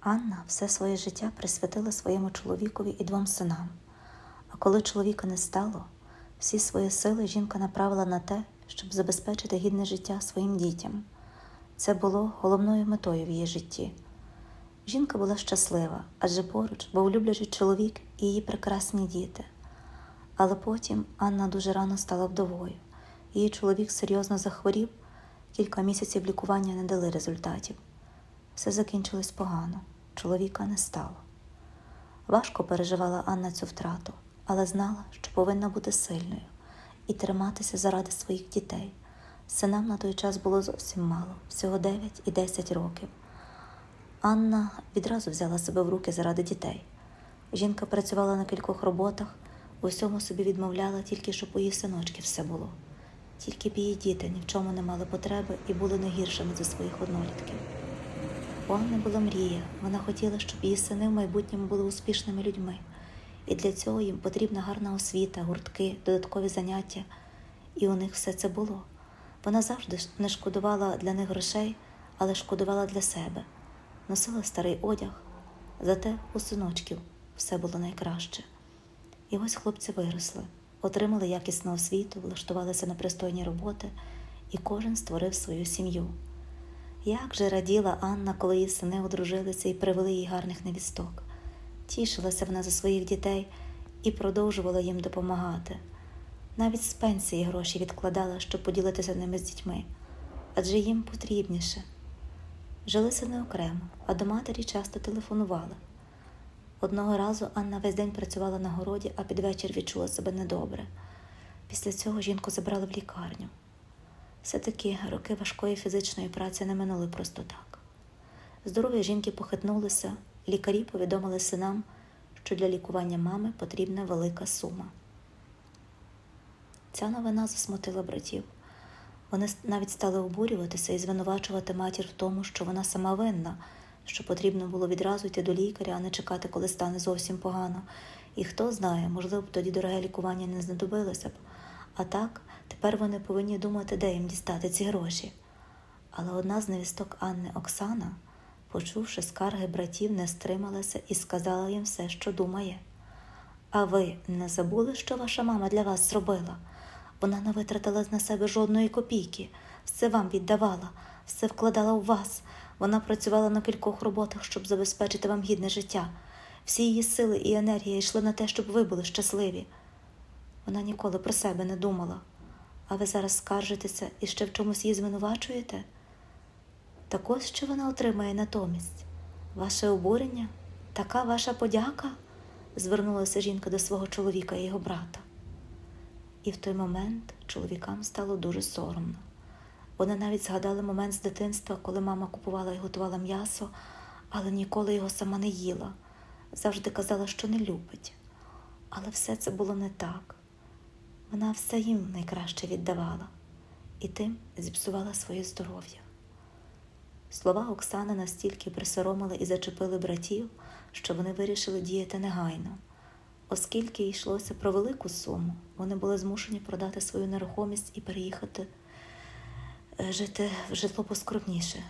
Анна все своє життя присвятила своєму чоловікові і двом синам. А коли чоловіка не стало, всі свої сили жінка направила на те, щоб забезпечити гідне життя своїм дітям. Це було головною метою в її житті. Жінка була щаслива, адже поруч був люблячий чоловік і її прекрасні діти. Але потім Анна дуже рано стала вдовою. Її чоловік серйозно захворів, кілька місяців лікування не дали результатів. Все закінчилось погано, чоловіка не стало. Важко переживала Анна цю втрату, але знала, що повинна бути сильною і триматися заради своїх дітей. Синам на той час було зовсім мало, всього 9 і 10 років. Анна відразу взяла себе в руки заради дітей. Жінка працювала на кількох роботах, у всьому собі відмовляла тільки, щоб у її синочки все було. Тільки б її діти ні в чому не мали потреби і були не гіршими за своїх однолітків. У Анни була мрія. Вона хотіла, щоб її сини в майбутньому були успішними людьми. І для цього їм потрібна гарна освіта, гуртки, додаткові заняття. І у них все це було. Вона завжди не шкодувала для них грошей, але шкодувала для себе. Носила старий одяг, зате у синочків все було найкраще. І ось хлопці виросли, отримали якісну освіту, влаштувалися на пристойні роботи, і кожен створив свою сім'ю. Як же раділа Анна, коли її сини одружилися і привели їй гарних невісток. Тішилася вона за своїх дітей і продовжувала їм допомагати. Навіть з пенсії гроші відкладала, щоб поділитися ними з дітьми, адже їм потрібніше. Жили сини окремо, а до матері часто телефонували. Одного разу Анна весь день працювала на городі, а під вечір відчула себе недобре. Після цього жінку забрали в лікарню. Все-таки роки важкої фізичної праці не минули просто так. Здоров'я жінки похитнулося, лікарі повідомили синам, що для лікування мами потрібна велика сума. Ця новина засмутила братів. Вони навіть стали обурюватися і звинувачувати матір в тому, що вона сама винна, що потрібно було відразу йти до лікаря, а не чекати, коли стане зовсім погано. І хто знає, можливо, б тоді дороге лікування не знадобилося б. А так, тепер вони повинні думати, де їм дістати ці гроші. Але одна з невісток Анни Оксана, почувши скарги братів, не стрималася і сказала їм все, що думає. А ви не забули, що ваша мама для вас зробила? Вона не витратила на себе жодної копійки, все вам віддавала, все вкладала у вас. Вона працювала на кількох роботах, щоб забезпечити вам гідне життя. Всі її сили і енергія йшли на те, щоб ви були щасливі. Вона ніколи про себе не думала. А ви зараз скаржитеся і ще в чомусь її звинувачуєте? Так ось що вона отримає натомість. Ваше обурення? Така ваша подяка? звернулася жінка до свого чоловіка і його брата. І в той момент чоловікам стало дуже соромно. Вони навіть згадали момент з дитинства, коли мама купувала і готувала м'ясо, але ніколи його сама не їла. Завжди казала, що не любить. Але все це було не так. Вона все їм найкраще віддавала і тим зіпсувала своє здоров'я. Слова Оксани настільки присоромили і зачепили братів, що вони вирішили діяти негайно. Оскільки йшлося про велику суму, вони були змушені продати свою нерухомість і переїхати е, жити в житло поскромніше,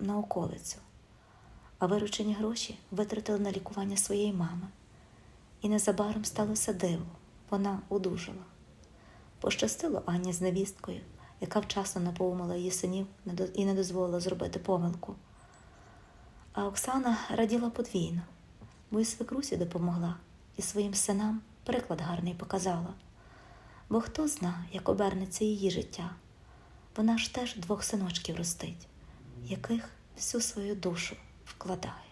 на околицю. А виручені гроші витратили на лікування своєї мами. І незабаром сталося диво, вона одужала. Пощастило Ані з невісткою, яка вчасно наповнила її синів і не дозволила зробити помилку. А Оксана раділа подвійно, бо й свекрусі допомогла і своїм синам приклад гарний показала. Бо хто зна, як обернеться її життя. Вона ж теж двох синочків ростить, яких всю свою душу вкладає.